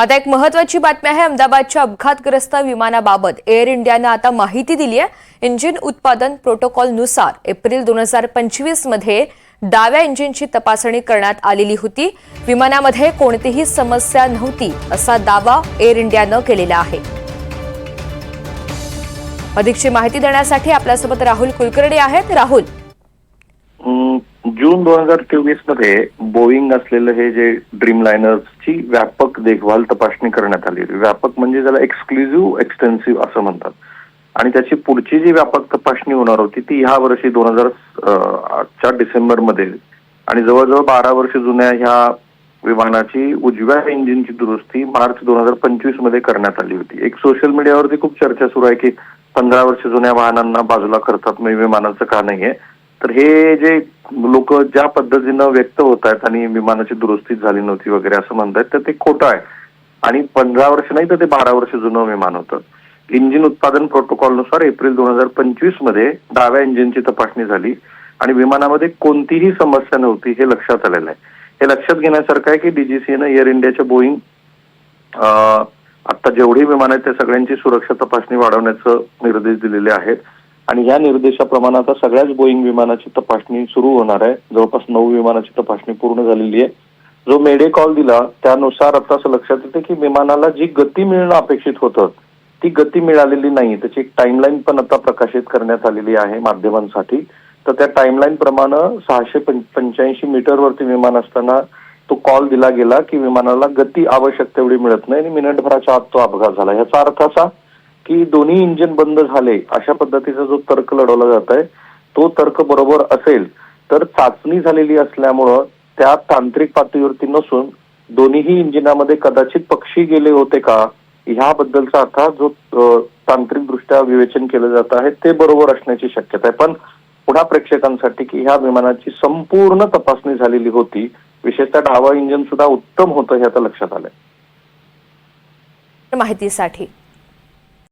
आता एक महत्वाची बातमी आहे अहमदाबादच्या अपघातग्रस्त विमानाबाबत. एअर इंडियानं आता माहिती दिली आहे. इंजिन उत्पादन प्रोटोकॉलनुसार एप्रिल दोन हजार पंचवीसमध्ये डाव्या इंजिनची तपासणी करण्यात आलेली होती. विमानामध्ये कोणतीही समस्या नव्हती असा दावा एअर इंडियानं केलेला आहे. अधिकची माहिती देण्यासाठी आपल्यासोबत राहुल कुलकर्णी आहेत. राहुल जून दोन हजार चोवीसमध्ये बोईंग असलेलं हे जे ड्रीम लायनर्सची व्यापक देखभाल तपासणी करण्यात आली व्यापक म्हणजे त्याला एक्सक्लुझिव्ह एक्सटेन्सिव्ह असं म्हणतात. आणि त्याची पुढची जी व्यापक तपासणी होणार होती ती ह्या वर्षी दोन हजार च्या डिसेंबरमध्ये आणि जवळजवळ बारा वर्ष जुन्या ह्या विमानाची उजव्या इंजिनची दुरुस्ती मार्च दोन हजार पंचवीसमध्ये करण्यात आली होती. एक सोशल मीडियावरती खूप चर्चा सुरू आहे की पंधरा वर्ष जुन्या वाहनांना बाजूला करतात म्हणजे विमानाचं का नाहीये? तर हे जे लोक ज्या पद्धतीनं व्यक्त होत आहेत आणि विमानाची दुरुस्ती झाली नव्हती वगैरे असं म्हणतात तर ते खोटं आहे. आणि पंधरा वर्ष नाही तर ते बारा वर्ष जुनं विमान होतं. इंजिन उत्पादन प्रोटोकॉलनुसार एप्रिल दोन हजार पंचवीसमध्ये डाव्या इंजिनची तपासणी झाली आणि विमानामध्ये कोणतीही समस्या नव्हती हे लक्षात आलेलं आहे. हे लक्षात घेण्यासारखं आहे की डीजीसीएनं एअर इंडियाच्या बोईंग आता जेवढी विमान आहेत त्या सगळ्यांची सुरक्षा तपासणी वाढवण्याचं निर्देश दिलेले आहेत. आणि या निर्देशाप्रमाणे आता सगळ्याच बोईंग विमानाची तपासणी सुरू होणार आहे. जवळपास नऊ विमानाची तपासणी पूर्ण झालेली आहे. जो मेडे कॉल दिला त्यानुसार आता असं लक्षात येतं की विमानाला जी गती मिळणं अपेक्षित होतं ती गती मिळालेली नाही. त्याची एक टाईमलाईन पण आता प्रकाशित करण्यात आलेली आहे माध्यमांसाठी. तर त्या टाईमलाईन प्रमाणे सहाशे पंच्याऐंशी मीटरवरती विमान असताना तो कॉल दिला गेला की विमानाला गती आवश्यक तेवढी मिळत नाही आणि मिनिटभराच्या आत तो अपघात झाला. याचा अर्थ असा की दोन्ही इंजिन बंद झाले अशा पद्धतीचा जो तर्क लढवला जात आहे तो तर्क बरोबर असेल तर चाचणी झालेली असल्यामुळं त्या तांत्रिक पातळीवरती नसून दोन्हीही इंजिनामध्ये कदाचित पक्षी गेले होते का ह्याबद्दलचा आता जो अ, तांत्रिकदृष्ट्या विवेचन केलं जात आहे ते बरोबर असण्याची शक्यता आहे. पण पुन्हा प्रेक्षकांसाठी की ह्या विमानाची संपूर्ण तपासणी झालेली होती विशेषतः डावा इंजिन सुद्धा उत्तम होतं हे आता लक्षात आलंय. माहितीसाठी.